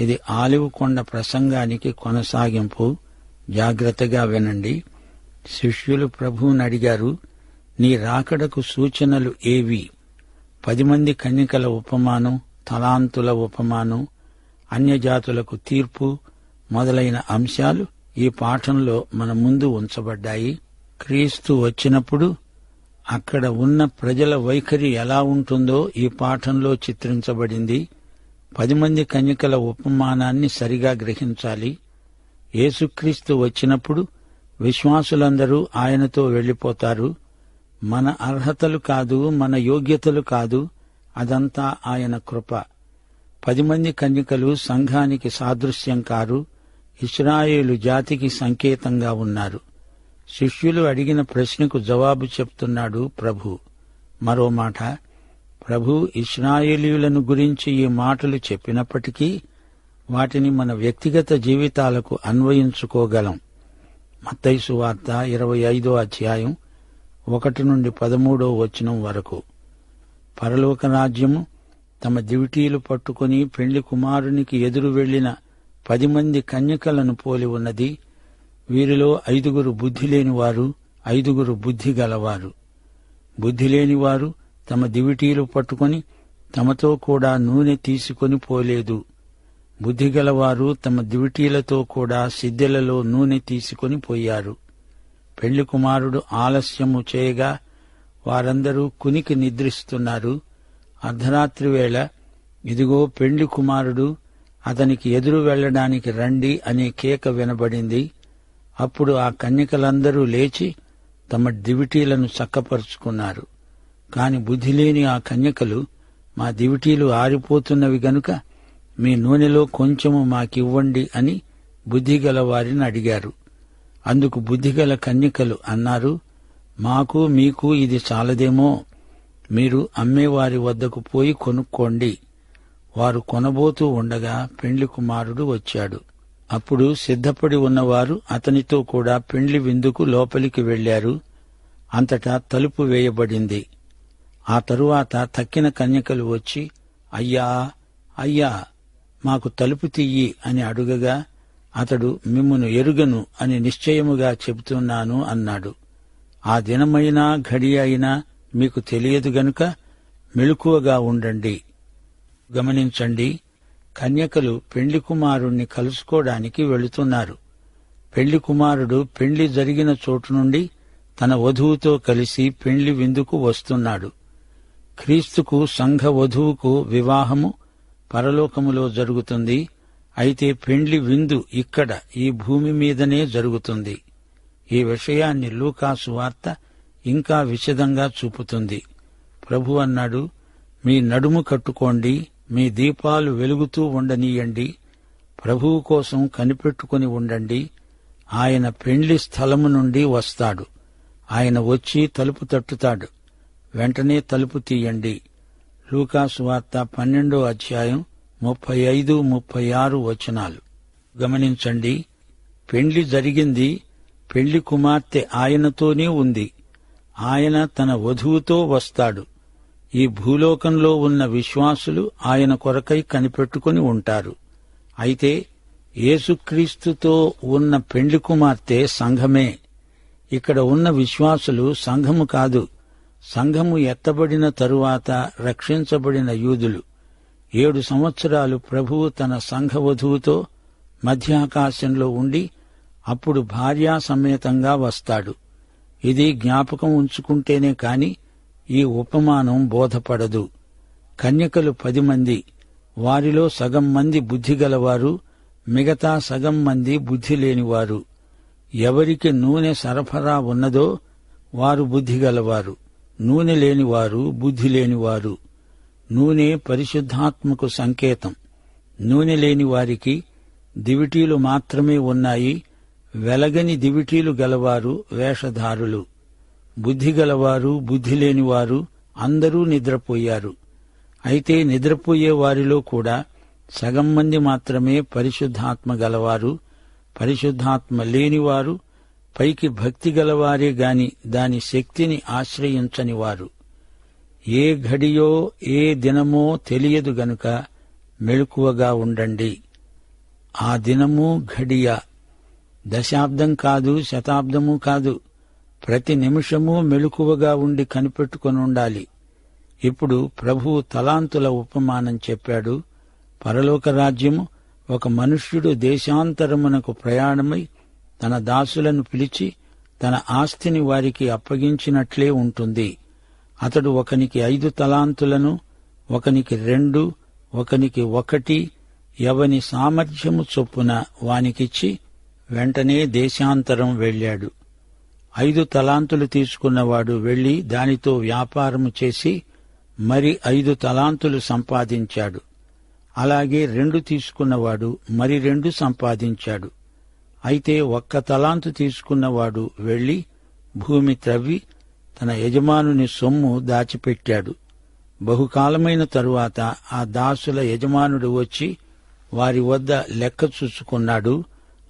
ఇది ఆలివ్ కొండ ప్రసంగానికి కొనసాగింపు. జాగ్రత్తగా వినండి. శిష్యులు ప్రభువుని అడిగారు నీ రాకడకు సూచనలు ఏవి? పది మంది కన్యకల ఉపమానం తలాంతుల ఉపమానం అన్యజాతులకు తీర్పు మొదలైన అంశాలు ఈ పాఠంలో మన ముందు ఉంచబడ్డాయి. క్రీస్తు వచ్చినప్పుడు అక్కడ ఉన్న ప్రజల వైఖరి ఎలా ఉంటుందో ఈ పాఠంలో చిత్రించబడింది. పది మంది కన్యకల ఉపమానాన్ని సరిగా గ్రహించాలి. యేసుక్రీస్తు వచ్చినప్పుడు విశ్వాసులందరూ ఆయనతో వెళ్ళిపోతారు మన అర్హతలు కాదు మన యోగ్యతలు కాదు అదంతా ఆయన కృప. పది మంది కన్యకలు సంఘానికి సాదృశ్యం కారు ఇస్రాయేలు జాతికి సంకేతంగా ఉన్నారు. శిష్యులు అడిగిన ప్రశ్నకు జవాబు చెప్తున్నాడు ప్రభు. మరో మాట ప్రభు ఇస్రాయేలీయులను గురించి ఈ మాటలు చెప్పినప్పటికీ వాటిని మన వ్యక్తిగత జీవితాలకు అన్వయించుకోగలం. మత్తైసు వార్త ఇరవై ఐదో అధ్యాయం ఒకటి నుండి పదమూడో వచనం వరకు. పరలోక రాజ్యము తమ దివిటీలు పట్టుకుని పెళ్ళి కుమారునికి ఎదురు వెళ్ళిన పది మంది కన్యకలను పోలి ఉన్నది. వీరిలో ఐదుగురు బుద్ధి లేనివారు ఐదుగురు బుద్ధి గలవారు. బుద్ధి లేనివారు తమ దివిటీలు పట్టుకొని తమతో కూడా నూనె తీసుకొని పోలేదు. బుద్ధిగలవారు తమ దివిటీలతో కూడా సిద్దెలలో నూనె తీసుకొని పోయారు. పెళ్ళి కుమారుడు ఆలస్యము చేయగా వారందరూ కునికి నిద్రిస్తున్నారు. అర్ధరాత్రి వేళ ఇదిగో పెళ్ళి కుమారుడు అతనికి ఎదురు వెళ్ళడానికి రండి అనే కేక వినబడింది. అప్పుడు ఆ కన్యకలందరూ లేచి తమ దివిటీలను చక్కపరుచుకున్నారు. కాని బుద్ధిలేని ఆ కన్యకలు మా దివిటీలు ఆరిపోతున్నవి గనుక మీ నూనెలో కొంచెము మాకివ్వండి అని బుద్ధిగల వారిని అడిగారు. అందుకు బుద్ధిగల కన్యకలు అన్నారు మాకు మీకు ఇది చాలదేమో. మీరు అమ్మేవారి వద్దకు పోయి కొనుక్కోండి. వారు కొనబోతూ ఉండగా పెండ్లి కుమారుడు వచ్చాడు. అప్పుడు సిద్ధపడి ఉన్నవారు అతనితో కూడా పెండ్లి విందుకు లోపలికి వెళ్ళారు అంతటా తలుపు వేయబడింది. ఆ తరువాత తక్కిన కన్యకలు వచ్చి అయ్యా అయ్యా మాకు తలుపు తీయి అని అడుగగా అతడు మిమ్మును ఎరుగను అని నిశ్చయముగా చెబుతున్నాను అన్నాడు. ఆ దినమైనా ఘడి అయినా మీకు తెలియదు గనుక మెళుకువగా ఉండండి. గమనించండి కన్యకలు పెళ్ళి కుమారుణ్ణి కలుసుకోవడానికి వెళుతున్నారు. పెళ్ళి కుమారుడు పెండ్లి జరిగిన చోటు నుండి తన వధువుతో కలిసి పెండ్లి విందుకు వస్తున్నాడు. క్రీస్తుకు సంఘ వధువుకు వివాహము పరలోకములో జరుగుతుంది. అయితే పెండ్లి విందు ఇక్కడ ఈ భూమి మీదనే జరుగుతుంది. ఈ విషయాన్ని లూకాసు వార్త ఇంకా విశదంగా చూపుతుంది. ప్రభు అన్నాడు మీ నడుము కట్టుకోండి మీ దీపాలు వెలుగుతూ ఉండనీయండి. ప్రభువు కోసం కనిపెట్టుకుని ఉండండి. ఆయన పెండ్లి స్థలము నుండి వస్తాడు. ఆయన వచ్చి తలుపు తట్టుతాడు. వెంటనే తలుపు తీయండి. లూకాసు వార్త పన్నెండో అధ్యాయం ముప్పై ఐదు ముప్పై ఆరు వచనాలు. గమనించండి పెండ్లి జరిగింది పెళ్ళి కుమార్తె ఆయనతోనే ఉంది. ఆయన తన వధువుతో వస్తాడు. ఈ భూలోకంలో ఉన్న విశ్వాసులు ఆయన కొరకై కనిపెట్టుకుని ఉంటారు. అయితే యేసుక్రీస్తుతో ఉన్న పెండ్లి కుమార్తె సంఘమే. ఇక్కడ ఉన్న విశ్వాసులు సంఘము కాదు. సంఘము ఎత్తబడిన తరువాత రక్షించబడిన యూదులు. ఏడు సంవత్సరాలు ప్రభువు తన సంఘ వధువుతో మధ్యాకాశంలో ఉండి అప్పుడు భార్యా సమేతంగా వస్తాడు. ఇది జ్ఞాపకం ఉంచుకుంటేనే కాని ఈ ఉపమానం బోధపడదు. కన్యకలు పది మంది వారిలో సగం మంది బుద్ధిగలవారు మిగతా సగం మంది బుద్ధి లేనివారు ఎవరికి నూనె సరఫరా ఉన్నదో వారు బుద్ధిగలవారు. నూనె లేనివారు బుద్ధి లేనివారు. నూనె పరిశుద్ధాత్మకు సంకేతం. నూనె లేని వారికి దివిటీలు మాత్రమే ఉన్నాయి. వెలగని దివిటీలు గలవారు వేషధారులు. బుద్ధి గలవారు బుద్ధి లేనివారు అందరూ నిద్రపోయారు. అయితే నిద్రపోయే వారిలో కూడా సగం మంది మాత్రమే పరిశుద్ధాత్మ గలవారు. పరిశుద్ధాత్మ లేనివారు పైకి భక్తి గలవారే గాని దాని శక్తిని ఆశ్రయించని వారు. ఏ ఘడియో ఏ దినమో తెలియదు గనుక మెళుకువగా ఉండండి. ఆ దినము ఘడియ. దశాబ్దం కాదు శతాబ్దము కాదు. ప్రతి నిమిషము మెలకువగా ఉండి కనిపెట్టుకొని ఉండాలి ఇప్పుడు ప్రభువు తలాంతుల ఉపమానం చెప్పాడు. పరలోక రాజ్యము ఒక మనుష్యుడు దేశాంతరమునకు ప్రయాణమై తన దాసులను పిలిచి తన ఆస్తిని వారికి అప్పగించినట్లే ఉంటుంది. అతడు ఒకనికి ఐదు తలాంతులను ఒకనికి రెండు ఒకనికి ఒకటి ఎవని సామర్థ్యము చొప్పున వానికిచ్చి వెంటనే దేశాంతరం వెళ్ళాడు. ఐదు తలాంతులు తీసుకున్నవాడు వెళ్ళి దానితో వ్యాపారము చేసి మరి ఐదు తలాంతులు సంపాదించాడు. అలాగే రెండు తీసుకున్నవాడు మరి రెండు సంపాదించాడు. అయితే ఒక్క తలాంతు తీసుకున్నవాడు వెళ్ళి భూమి త్రవ్వి తన యజమానుని సొమ్ము దాచిపెట్టాడు. బహుకాలమైన తరువాత ఆ దాసుల యజమానుడు వచ్చి వారి వద్ద లెక్క చూసుకున్నాడు.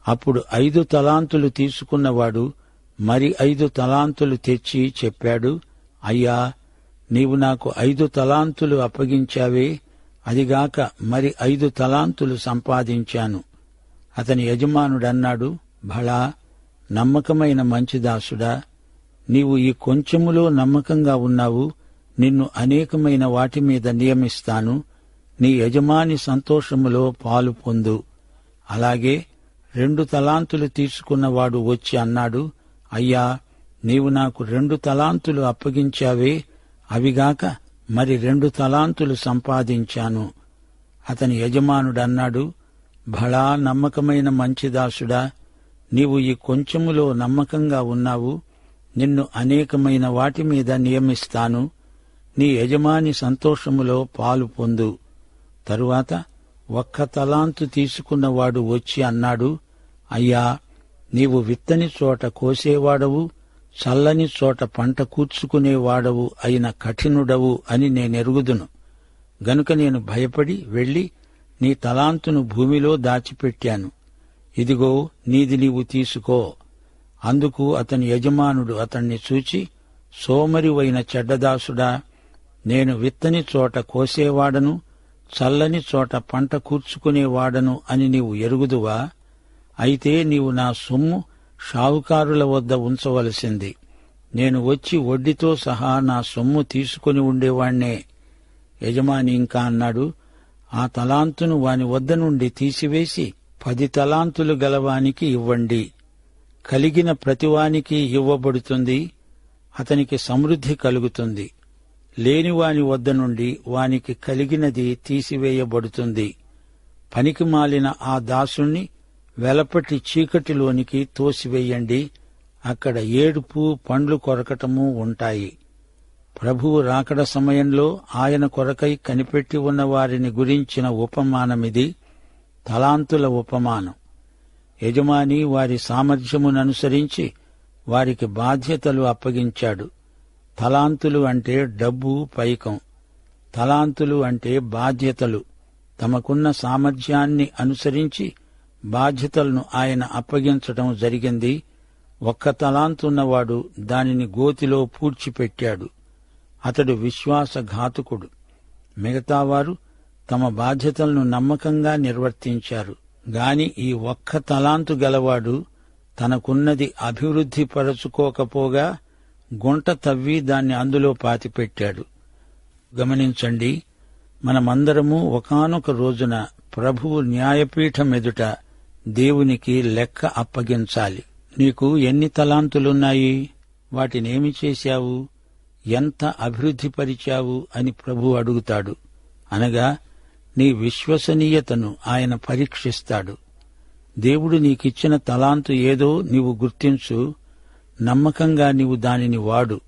అప్పుడు ఐదు తలాంతులు తీసుకున్నవాడు మరి ఐదు తలాంతులు తెచ్చి చెప్పాడు అయ్యా నీవు నాకు ఐదు తలాంతులు అప్పగించావే అదిగాక మరి ఐదు తలాంతులు సంపాదించాను. అతని యజమానుడన్నాడు భళా నమ్మకమైన మంచి దాసుడా నీవు ఈ కొంచెములో నమ్మకంగా ఉన్నావు నిన్ను అనేకమైన వాటి మీద నియమిస్తాను నీ యజమాని సంతోషములో పాలు పొందు. అలాగే రెండు తలాంతులు తీసుకున్నవాడు వచ్చి అన్నాడు అయ్యా నీవు నాకు రెండు తలాంతులు అప్పగించావే అవిగాక మరి రెండు తలాంతులు సంపాదించాను. అతని యజమానుడన్నాడు భళా నమ్మకమైన మంచిదాసుడా నీవు ఈ కొంచెములో నమ్మకంగా ఉన్నావు. నిన్ను అనేకమైన వాటి మీద నియమిస్తాను. నీ యజమాని సంతోషములో పాలు పొందు. తరువాత ఒక్క తలాంతు తీసుకున్నవాడు వచ్చి అన్నాడు అయ్యా నీవు విత్తని చోట కోసేవాడవు చల్లని చోట పంట కూర్చుకునేవాడవు అయిన కఠినుడవు అని నేనెరుగుదును. గనుక నేను భయపడి వెళ్ళి నీ తలాంతును భూమిలో దాచిపెట్టాను. ఇదిగో నీది నీవు తీసుకో. అందుకు అతని యజమానుడు అతణ్ణి చూచి సోమరివైన చెడ్డదాసుడా నేను విత్తని చోట కోసేవాడను చల్లని చోట పంట కూర్చుకునేవాడను అని నీవు ఎరుగుదువా? అయితే నీవు నా సొమ్ము షావుకారుల వద్ద ఉంచవలసింది. నేను వచ్చి వడ్డీతో సహా నా సొమ్ము తీసుకుని ఉండేవాణ్ణే. యజమాని ఇంకా అన్నాడు ఆ తలాంతును వాని వద్ద నుండి తీసివేసి పది తలాంతులు గలవానికి ఇవ్వండి. కలిగిన ప్రతివానికి ఇవ్వబడుతుంది. అతనికి సమృద్ధి కలుగుతుంది. లేనివాని వద్ద నుండి వానికి కలిగినది తీసివేయబడుతుంది. పనికి మాలిన ఆ దాసుణ్ణి వెలపటి చీకటిలోనికి తోసివేయండి. అక్కడ ఏడుపు పండ్లు కొరకటము ఉంటాయి. ప్రభువు రాకడ సమయంలో ఆయన కొరకై కనిపెట్టి ఉన్న వారిని గురించిన ఉపమానమిది తలాంతుల ఉపమానం. యజమాని వారి సామర్థ్యముననుసరించి వారికి బాధ్యతలు అప్పగించాడు. తలాంతులు అంటే డబ్బు పైకం. తలాంతులు అంటే బాధ్యతలు. తమకున్న సామర్థ్యాన్ని అనుసరించి బాధ్యతలను ఆయన అప్పగించటం జరిగింది. ఒక్క తలాంతున్నవాడు దానిని గోతిలో పూడ్చిపెట్టాడు. అతడు విశ్వాసఘాతుకుడు. మిగతావారు తమ బాధ్యతలను నమ్మకంగా నిర్వర్తించారు. గాని ఈ ఒక్క తలాంతు గలవాడు తనకున్నది అభివృద్ధి పరచుకోకపోగా గుంట తవ్వి దాన్ని అందులో పాతిపెట్టాడు. గమనించండి మనమందరము ఒకానొక రోజున ప్రభువు న్యాయపీఠం ఎదుట దేవునికి లెక్క అప్పగించాలి. నీకు ఎన్ని తలాంతులున్నాయి? వాటినేమి చేశావు? ఎంత అభివృద్ధిపరిచావు అని ప్రభు అడుగుతాడు. అనగా నీ విశ్వసనీయతను ఆయన పరీక్షిస్తాడు. దేవుడు నీకిచ్చిన తలాంతు ఏదో నీవు గుర్తించు నమ్మకంగా నీవు దానిని వాడు.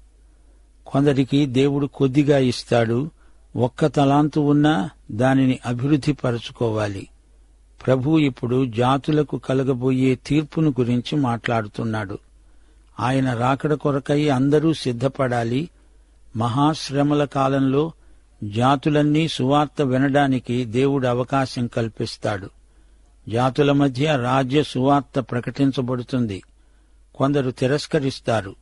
కొందరికి దేవుడు కొద్దిగా ఇస్తాడు ఒక్క తలాంతు ఉన్నా దానిని అభివృద్ధిపరచుకోవాలి ప్రభు ఇప్పుడు జాతులకు కలగబోయే తీర్పును గురించి మాట్లాడుతున్నాడు. ఆయన రాకడ కొరకై అందరూ సిద్ధపడాలి మహాశ్రమల కాలంలో జాతులన్నీ సువార్త వినడానికి దేవుడు అవకాశం కల్పిస్తాడు. జాతుల మధ్య రాజ్య సువార్త ప్రకటించబడుతుంది. కొందరు తిరస్కరిస్తారు.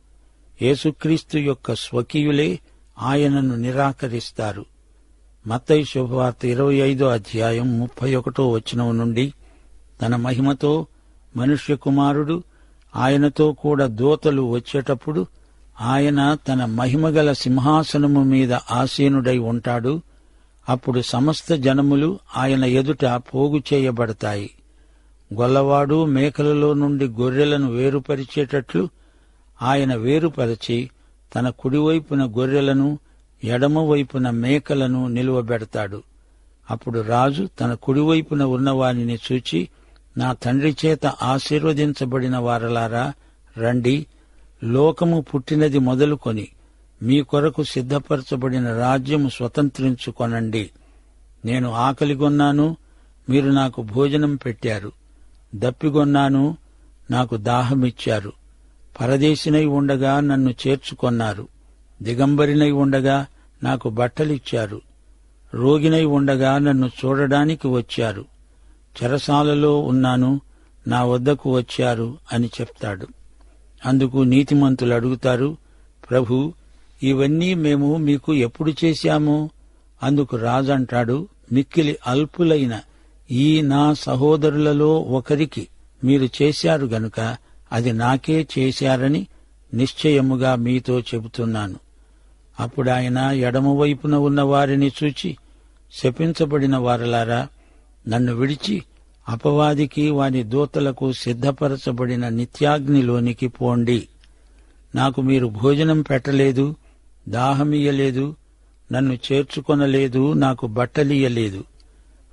యేసుక్రీస్తు యొక్క స్వకీయులే ఆయనను నిరాకరిస్తారు. మత్తయి శుభవార్త ఇరవై ఐదో అధ్యాయం ముప్పై ఒకటో వచనం నుండి తన మహిమతో మనుష్య కుమారుడు ఆయనతో కూడా దూతలు వచ్చేటప్పుడు ఆయన తన మహిమగల సింహాసనము మీద ఆసీనుడై ఉంటాడు. అప్పుడు సమస్త జనములు ఆయన ఎదుట పోగు చేయబడతాయి. గొల్లవాడు మేకలలో నుండి గొర్రెలను వేరుపరిచేటట్లు ఆయన వేరుపరచి తన కుడివైపున గొర్రెలను ఎడమవైపున మేకలను నిలువబెడతాడు. అప్పుడు రాజు తన కుడివైపున ఉన్నవానిని చూచి నా తండ్రి చేత ఆశీర్వదించబడిన వారలారా రండి లోకము పుట్టినది మొదలుకొని మీ కొరకు సిద్ధపరచబడిన రాజ్యము స్వతంత్రించుకొనండి. నేను ఆకలిగొన్నాను మీరు నాకు భోజనం పెట్టారు. దప్పిగొన్నాను నాకు దాహమిచ్చారు. పరదేశినై ఉండగా నన్ను చేర్చుకొన్నారు. దిగంబరినై ఉండగా నాకు బట్టలిచ్చారు. రోగినై ఉండగా నన్ను చూడడానికి వచ్చారు. చెరసాలలో ఉన్నాను నా వద్దకు వచ్చారు అని చెప్తాడు. అందుకు నీతిమంతులు అడుగుతారు ప్రభు ఇవన్నీ మేము మీకు ఎప్పుడు చేశాము? అందుకు రాజంటాడు మిక్కిలి అల్పులైన ఈ నా సహోదరులలో ఒకరికి మీరు చేశారు గనుక అది నాకే చేశారని నిశ్చయముగా మీతో చెబుతున్నాను. అప్పుడాయన ఎడమవైపున ఉన్న వారిని చూచి శపించబడిన వారలారా నన్ను విడిచి అపవాదికి వాని దూతలకు సిద్ధపరచబడిన నిత్యాగ్నిలోనికి పోండి. నాకు మీరు భోజనం పెట్టలేదు దాహమియలేదు నన్ను చేర్చుకొనలేదు నాకు బట్టలియ్యలేదు.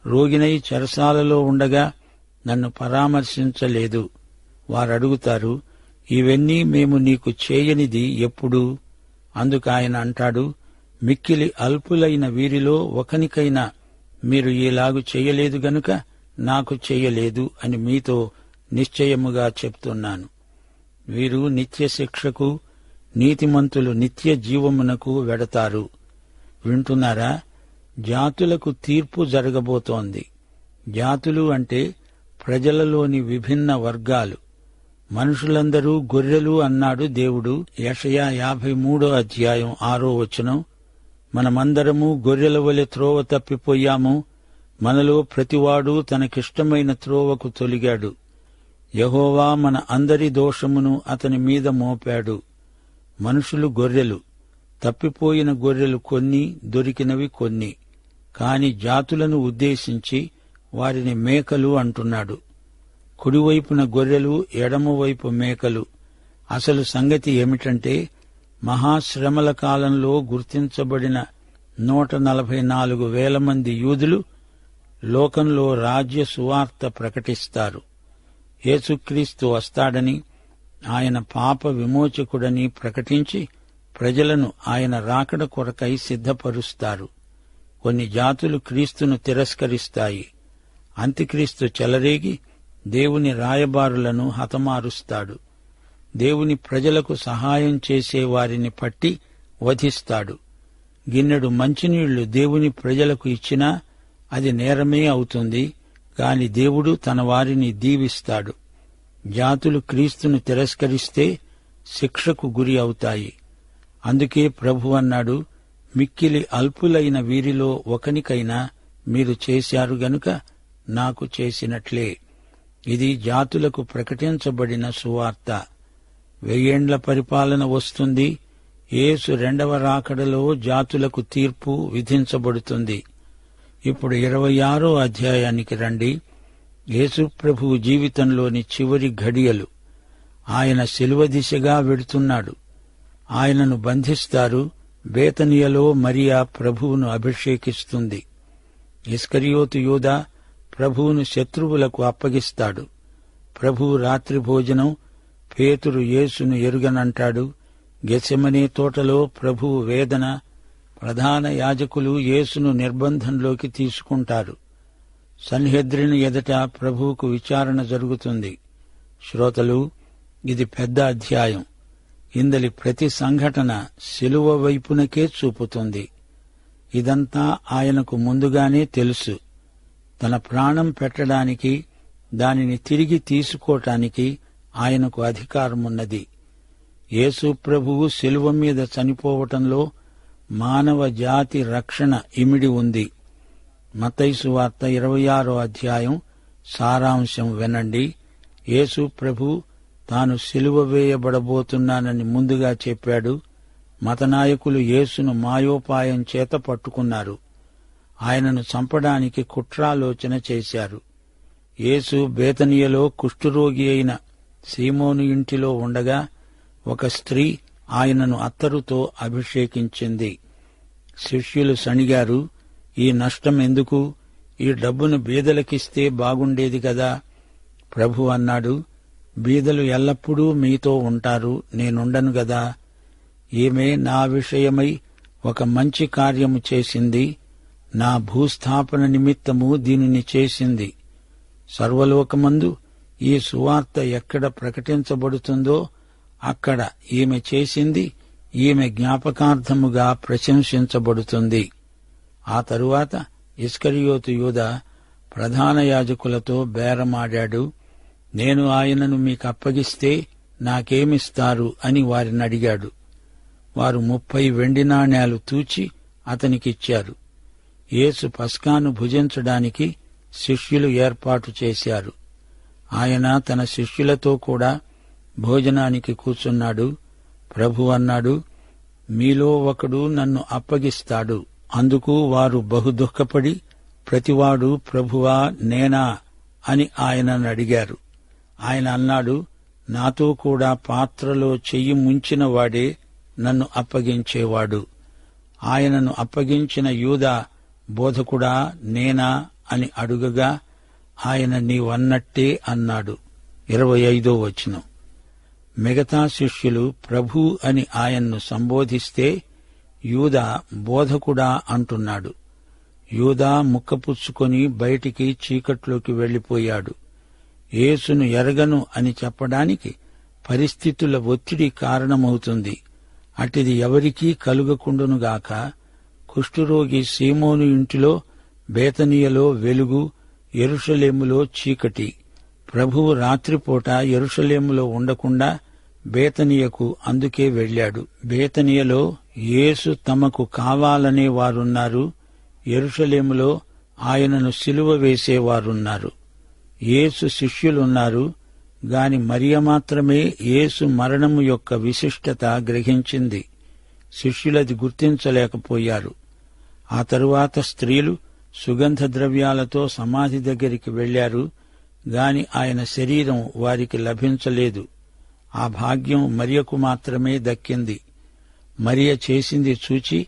రోగినై చెరసాలలో ఉండగా నన్ను పరామర్శించలేదు. వారడుగుతారు ఇవన్నీ మేము నీకు చేయనిది ఎప్పుడు? అందుకు ఆయన అంటాడు మిక్కిలి అల్పులైన వీరిలో ఒకనికైనా మీరు ఈలాగు చేయలేదు గనుక నాకు చేయలేదు అని మీతో నిశ్చయముగా చెప్తున్నాను. వీరు నిత్య శిక్షకు నీతిమంతులు నిత్య జీవమునకు వెడతారు. వింటున్నారా? జాతులకు తీర్పు జరగబోతోంది. జాతులు అంటే ప్రజలలోని విభిన్న వర్గాలు. మనుషులందరూ గొర్రెలు అన్నాడు దేవుడు. యషయా యాభై మూడో అధ్యాయం ఆరో వచనం. మనమందరము గొర్రెల వలె త్రోవ తప్పిపోయాము. మనలో ప్రతివాడు తనకిష్టమైన త్రోవకు తొలిగాడు. యహోవా మన అందరి దోషమును అతని మీద మోపాడు. మనుషులు గొర్రెలు. తప్పిపోయిన గొర్రెలు కొన్ని దొరికినవి కొన్ని. కాని జాతులను ఉద్దేశించి వారిని మేకలు అంటున్నాడు. కుడివైపున గొర్రెలు ఎడమవైపు మేకలు. అసలు సంగతి ఏమిటంటే మహాశ్రమల కాలంలో గుర్తించబడిన నూట నలభై నాలుగు వేల మంది యూదులు లోకంలో రాజ్య సువార్త ప్రకటిస్తారు. యేసుక్రీస్తు వస్తాడని ఆయన పాప విమోచకుడని ప్రకటించి ప్రజలను ఆయన రాకడ కొరకై సిద్ధపరుస్తారు. కొన్ని జాతులు క్రీస్తును తిరస్కరిస్తాయి. అంత్యక్రీస్తు చెలరేగి దేవుని రాయబారులను హతమారుస్తాడు. దేవుని ప్రజలకు సహాయం చేసే వారిని పట్టి వధిస్తాడు. గిన్నెడు మంచినీళ్ళు దేవుని ప్రజలకు ఇచ్చినా అది నేరమే అవుతుంది కాని దేవుడు తన వారిని దీవిస్తాడు. జాతులు క్రీస్తును తిరస్కరిస్తే శిక్షకు గురి అవుతాయి. అందుకే ప్రభు అన్నాడు మిక్కిలి అల్పులైన వీరిలో ఒకనికైనా మీరు చేశారు గనుక నాకు చేసినట్లే. ఇది జాతులకు ప్రకటించబడిన సువార్త. వెయ్యేండ్ల పరిపాలన వస్తుంది యేసు రెండవ రాకడలో జాతులకు తీర్పు విధించబడుతుంది. ఇప్పుడు ఇరవై ఆరో అధ్యాయానికి రండి. యేసు ప్రభువు జీవితంలోని చివరి ఘడియలు. ఆయన శిలువ దిశగా వెడుతున్నాడు. ఆయనను బంధిస్తారు. బేతనియలో మరియా ప్రభువును అభిషేకిస్తుంది. ఇస్కరియోతు యూదా ప్రభువును శత్రువులకు అప్పగిస్తాడు. ప్రభువు రాత్రి భోజనం పేతురు యేసును ఎరుగనంటాడు. గెసెమనే తోటలో ప్రభువు వేదన ప్రధాన యాజకులు యేసును నిర్బంధంలోకి తీసుకుంటారు. సన్హెద్రిని ఎదుట ప్రభువుకు విచారణ జరుగుతుంది. శ్రోతలు ఇది పెద్ద అధ్యాయం. ఇందలి ప్రతి సంఘటన శిలువ వైపునకే చూపుతుంది. ఇదంతా ఆయనకు ముందుగానే తెలుసు. తన ప్రాణం పెట్టడానికి దానిని తిరిగి తీసుకోటానికి ఆయనకు అధికారమున్నది. యేసు ప్రభువు శిలువ మీద చనిపోవటంలో మానవ జాతి రక్షణ ఇమిడి ఉంది. మతైసు వార్త ఇరవై ఆరో అధ్యాయం సారాంశం వినండి. యేసు ప్రభు తాను సిలువ వేయబడబోతున్నానని ముందుగా చెప్పాడు. మతనాయకులు యేసును మాయోపాయం చేత పట్టుకున్నారు. ఆయనను చంపడానికి కుట్రాలోచన చేశారు. యేసు బేతనియలో కుష్ఠురోగి అయిన సీమోను ఇంటిలో ఉండగా ఒక స్త్రీ ఆయనను అత్తరుతో అభిషేకించింది. శిష్యులు సణిగారు ఈ నష్టం ఎందుకు? ఈ డబ్బును బీదలకిస్తే బాగుండేది కదా? ప్రభు అన్నాడు బీదలు ఎల్లప్పుడూ మీతో ఉంటారు నేనుండను గదా? ఈమె నా విషయమై ఒక మంచి కార్యము చేసింది నా భూస్థాపన నిమిత్తము దీనిని చేసింది. సర్వలోకమందు ఈ సువార్త ఎక్కడ ప్రకటించబడుతుందో అక్కడ ఈమె చేసింది ఈమె జ్ఞాపకార్థముగా ప్రశంసించబడుతుంది. ఆ తరువాత ఇస్కరియోతు యూద ప్రధాన యాజకులతో బేరమాడాడు. నేను ఆయనను మీకు అప్పగిస్తే నాకేమిస్తారు అని వారిని అడిగాడు. వారు ముప్పై వెండి నాణేలు తూచి అతనికిచ్చారు. యేసు పస్కాను భుజించడానికి శిష్యులు ఏర్పాటు చేశారు. ఆయన తన శిష్యులతో కూడా భోజనానికి కూర్చున్నాడు. ప్రభు అన్నాడు మీలో ఒకడు నన్ను అప్పగిస్తాడు. అందుకు వారు బహు దుఃఖపడి ప్రతివాడు ప్రభువా నేనా? అని ఆయనను అడిగారు. ఆయన అన్నాడు నాతో కూడా పాత్రలో చెయ్యి ముంచిన వాడే నన్ను అప్పగించేవాడు. ఆయనను అప్పగించిన యూదా బోధకుడా నేనా? అని అడుగగా ఆయన నీవన్నట్టే అన్నాడు. ఇరవై ఐదో వచనం. మిగతా శిష్యులు ప్రభు అని ఆయన్ను సంబోధిస్తే యూదా బోధకుడా అంటున్నాడు. యూదా ముక్కపుచ్చుకొని బయటికి చీకట్లోకి వెళ్ళిపోయాడు యేసును ఎరగను అని చెప్పడానికి పరిస్థితుల ఒత్తిడి కారణమవుతుంది. అటిది ఎవరికీ కలుగకుండునుగాక కుష్ఠురోగి సీమోను ఇంటిలో బేతనీయలో వెలుగు ఎరుషలేములో చీకటి. ప్రభువు రాత్రిపూట ఎరుషలేములో ఉండకుండా బేతనియకు అందుకే వెళ్ళాడు బేతనియలో యేసు తమకు కావాలనే వారున్నారు. ఎరుషలేములో ఆయనను సిలువ వేసేవారున్నారు యేసు శిష్యులున్నారు. గాని మరియ మాత్రమే యేసు మరణము యొక్క విశిష్టత గ్రహించింది. శిష్యులది గుర్తించలేకపోయారు. ఆ తరువాత స్త్రీలు సుగంధ ద్రవ్యాలతో సమాధి దగ్గరికి వెళ్ళారు గాని ఆయన శరీరం వారికి లభించలేదు. ఆ భాగ్యం మరియకు మాత్రమే దక్కింది. మరియ చేసింది చూచి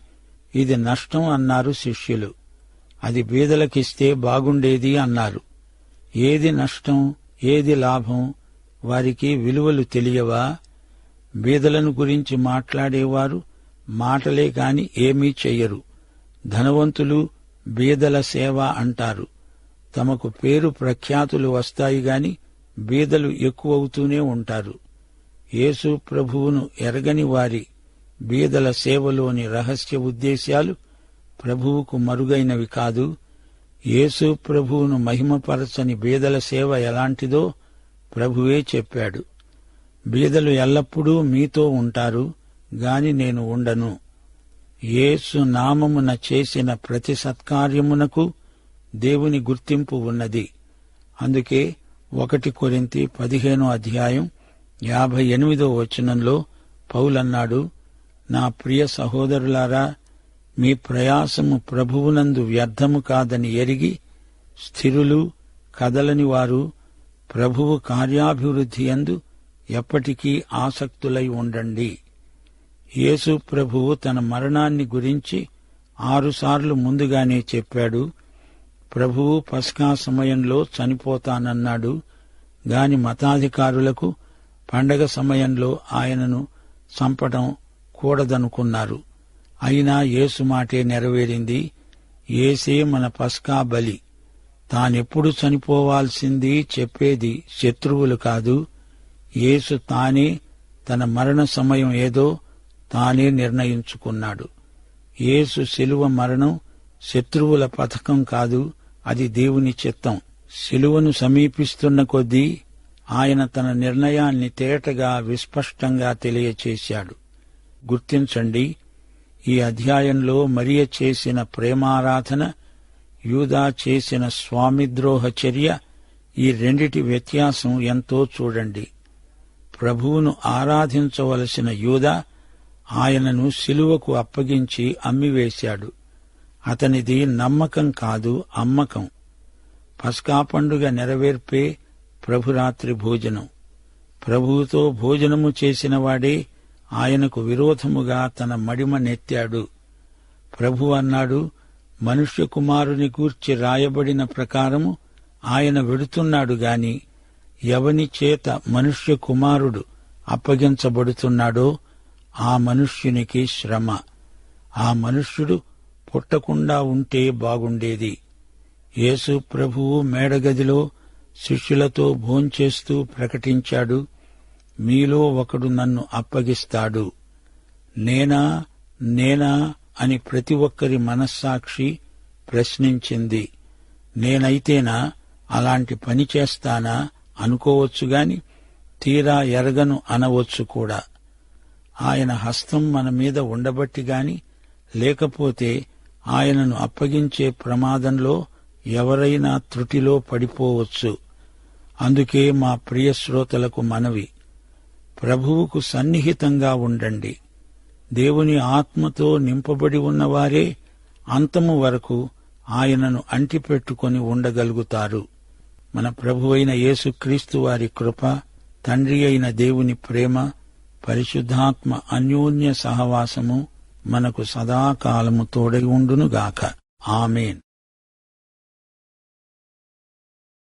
ఇది నష్టం అన్నారు శిష్యులు. అది బీదలకిస్తే బాగుండేది అన్నారు. ఏది నష్టం ఏది లాభం వారికి విలువలు తెలియవా? బీదలను గురించి మాట్లాడేవారు మాటలే కాని ఏమీ చెయ్యరు. ధనవంతులు బీదల సేవ అంటారు. తమకు పేరు ప్రఖ్యాతులు వస్తాయి గాని బీదలు ఎక్కువవుతూనే ఉంటారు. యేసు ప్రభువును ఎరగని వారి బీదల సేవలోని రహస్య ఉద్దేశ్యాలు ప్రభువుకు మరుగైనవి కాదు. యేసు ప్రభువును మహిమపరచని బీదల సేవ ఎలాంటిదో ప్రభువే చెప్పాడు. బీదలు ఎల్లప్పుడూ మీతో ఉంటారు గాని నేను ఉండను. యేసు నామమున చేసిన ప్రతి సత్కార్యమునకు దేవుని గుర్తింపు ఉన్నది. అందుకే ఒకటి కొరింతి పదిహేనో అధ్యాయం యాభై ఎనిమిదో వచనంలో పౌలన్నాడు నా ప్రియ సహోదరులారా మీ ప్రయాసము ప్రభువునందు వ్యర్థము కాదని ఎరిగి స్థిరులు కదలని వారు ప్రభువు కార్యాభివృద్ధి ఎందు ఎప్పటికీ ఆసక్తులై ఉండండి. యేసు ప్రభువు తన మరణాన్ని గురించి ఆరుసార్లు ముందుగానే చెప్పాడు ప్రభువు పస్కా సమయంలో చనిపోతానన్నాడు గాని మతాధికారులకు పండగ సమయంలో ఆయనను చంపడం కూడదనుకున్నారు. అయినా యేసు మాటే నెరవేరింది ఏసే మన పస్కా బలి. తానెప్పుడు చనిపోవాల్సింది చెప్పేది శత్రువులు కాదు యేసు తానే తన మరణ సమయం ఏదో తానే నిర్ణయించుకున్నాడు. యేసు శిలువ మరణం శత్రువుల పథకం కాదు అది దేవుని చిత్తం. శిలువను సమీపిస్తున్న కొద్దీ ఆయన తన నిర్ణయాన్ని తేటగా విస్పష్టంగా తెలియచేశాడు. గుర్తించండి ఈ అధ్యాయంలో మరియ చేసిన ప్రేమారాధన యూదా చేసిన స్వామిద్రోహ చర్య ఈ రెండిటి వ్యత్యాసం ఎంతో చూడండి. ప్రభువును ఆరాధించవలసిన యూద ఆయనను శిలువకు అప్పగించి అమ్మివేశాడు. అతనిది నమ్మకం కాదు అమ్మకం. పస్కా పండుగ నెరవేర్పే ప్రభురాత్రి భోజనం. ప్రభువుతో భోజనము చేసినవాడే ఆయనకు విరోధముగా తన మడిమ నెత్తాడు. ప్రభు అన్నాడు మనుష్య కుమారుని గూర్చి రాయబడిన ప్రకారము ఆయన వెడుతున్నాడు గాని ఎవని చేత మనుష్య కుమారుడు అప్పగించబడుతున్నాడో ఆ మనుష్యునికి శ్రమ. ఆ మనుష్యుడు పుట్టకుండా ఉంటే బాగుండేది. యేసు ప్రభువు మేడగదిలో శిష్యులతో భోంచేస్తూ ప్రకటించాడు మీలో ఒకడు నన్ను అప్పగిస్తాడు. నేనా నేనా? అని ప్రతి ఒక్కరి మనస్సాక్షి ప్రశ్నించింది. నేనైతేనా? అలాంటి పని చేస్తానా? అనుకోవచ్చుగాని తీరా ఎరగను అనవచ్చు కూడా. ఆయన హస్తం మన మీద ఉండబట్టి లేకపోతే ఆయనను అప్పగించే ప్రమాదంలో ఎవరైనా త్రుటిలో పడిపోవచ్చు. అందుకే మా ప్రియ శ్రోతలకు మనవి ప్రభువుకు సన్నిహితంగా ఉండండి. దేవుని ఆత్మతో నింపబడి ఉన్నవారే అంతము వరకు ఆయనను అంటిపెట్టుకొని ఉండగలుగుతారు. మన ప్రభువైన యేసుక్రీస్తు వారి కృప తండ్రి అయిన దేవుని ప్రేమ పరిశుద్ధాత్మ అన్యోన్య సహవాసము మనకు సదాకాలము తోడై ఉండునుగాక. ఆమెన్.